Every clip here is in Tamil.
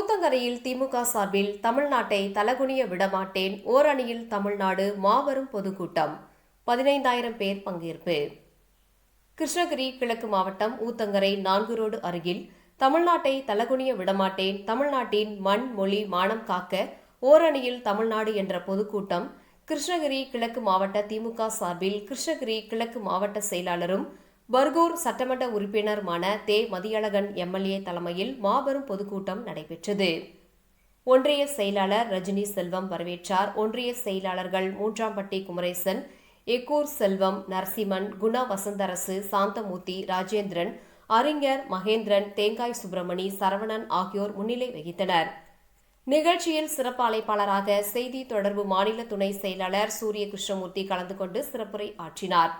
கூத்தங்கரையில் திமுக சார்பில் தமிழ்நாட்டை தலகுனிய விடமாட்டேன். ஓரணியில் தமிழ்நாடு மாபெரும் பொதுக்கூட்டம். பதினைந்தாயிரம் பேர் பங்கேற்பு. கிருஷ்ணகிரி கிழக்கு மாவட்டம் ஊத்தங்கரை நான்கு ரோடு அருகில் தமிழ்நாட்டை தலகுனிய விடமாட்டேன். தமிழ்நாட்டின் மண் மொழி மானம் காக்க ஓரணியில் தமிழ்நாடு என்ற பொதுக்கூட்டம். கிருஷ்ணகிரி கிழக்கு மாவட்ட திமுக சார்பில் கிருஷ்ணகிரி கிழக்கு மாவட்ட செயலாளரும் பர்கூர் சட்டமன்ற உறுப்பினருமான தே. மதியழகன் எம்எல்ஏ தலைமையில் மாபெரும் பொதுக்கூட்டம் நடைபெற்றது. ஒன்றிய செயலாளர் ரஜினி செல்வம் வரவேற்றார். ஒன்றிய செயலாளர்கள் மூன்றாம்பட்டி குமரேசன் எக்கூர் செல்வம் நரசிம்மன் குணா வசந்தரசு சாந்தமூர்த்தி ராஜேந்திரன் அறிஞர் மகேந்திரன் தேங்காய் சுப்பிரமணி சரவணன் ஆகியோர் முன்னிலை வகித்தனர். நிகழ்ச்சியில் சிறப்பு அழைப்பாளராக செய்தி தொடர்பு மாநில துணை செயலாளர் சூரிய கிருஷ்ணமூர்த்தி கலந்து கொண்டு சிறப்புரை ஆற்றினார்.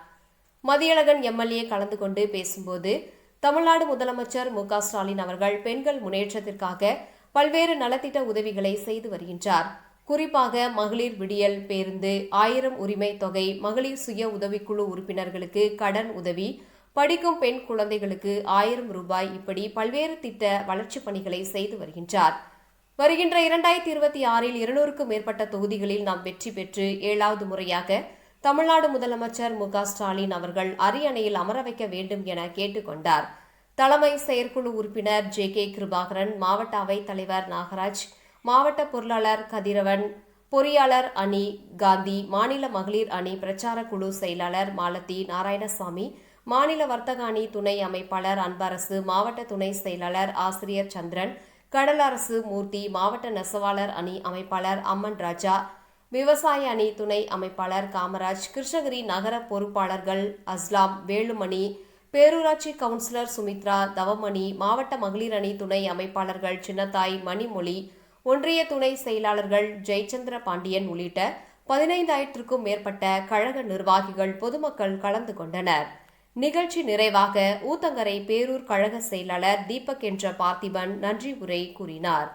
மதியழகன் எம்எல்ஏ கலந்து கொண்டு பேசும்போது தமிழ்நாடு முதலமைச்சர் மு ஸ்டாலின் அவர்கள் பெண்கள் முன்னேற்றத்திற்காக பல்வேறு நலத்திட்ட உதவிகளை செய்து வருகின்றார். குறிப்பாக மகளிர் விடியல் பேருந்து ஆயிரம் உரிமை தொகை மகளிர் சுய உதவிக்குழு உறுப்பினர்களுக்கு கடன் உதவி படிக்கும் பெண் குழந்தைகளுக்கு ஆயிரம் ரூபாய் இப்படி பல்வேறு திட்ட வளர்ச்சிப் பணிகளை செய்து வருகின்றார். வருகின்ற இரண்டாயிரத்தி இருபத்தி ஆறில் இருநூறுக்கும் மேற்பட்ட தொகுதிகளில் நாம் வெற்றி பெற்று ஏழாவது முறையாக தமிழ்நாடு முதலமைச்சர் மு ஸ்டாலின் அவர்கள் அரியணையில் அமர வைக்க வேண்டும் என கேட்டுக்கொண்டார். தலைமை செயற்குழு உறுப்பினர் ஜே கே கிருபாகரன் மாவட்ட அவைத் தலைவர் நாகராஜ் மாவட்ட பொருளாளர் கதிரவன் பொறியாளர் அணி காந்தி மாநில மகளிர் அணி பிரச்சார குழு செயலாளர் மாலதி நாராயணசாமி மாநில வர்த்தக அணி துணை அமைப்பாளர் அன்பரசு மாவட்ட துணை செயலாளர் ஆசிரியர் சந்திரன் கடலரசு மூர்த்தி மாவட்ட நெசவாளர் அணி அமைப்பாளர் அம்மன் ராஜா விவசாய அணி துணை அமைப்பாளர் காமராஜ் கிருஷ்ணகிரி நகர பொறுப்பாளர்கள் அஸ்லாம் வேலுமணி பேரூராட்சி கவுன்சிலர் சுமித்ரா தவமணி மாவட்ட மகளிர் அணி துணை அமைப்பாளர்கள் சின்னத்தாய் மணிமொழி ஒன்றிய துணை செயலாளர்கள் ஜெயச்சந்திர பாண்டியன் உள்ளிட்ட பதினைந்தாயிரத்திற்கும் மேற்பட்ட கழக நிர்வாகிகள் பொதுமக்கள் கலந்து கொண்டனர். நிகழ்ச்சி நிறைவாக ஊத்தங்கரை பேரூர் கழக செயலாளர் தீபக் என்ற பார்த்திபன் நன்றி உரை கூறினார்.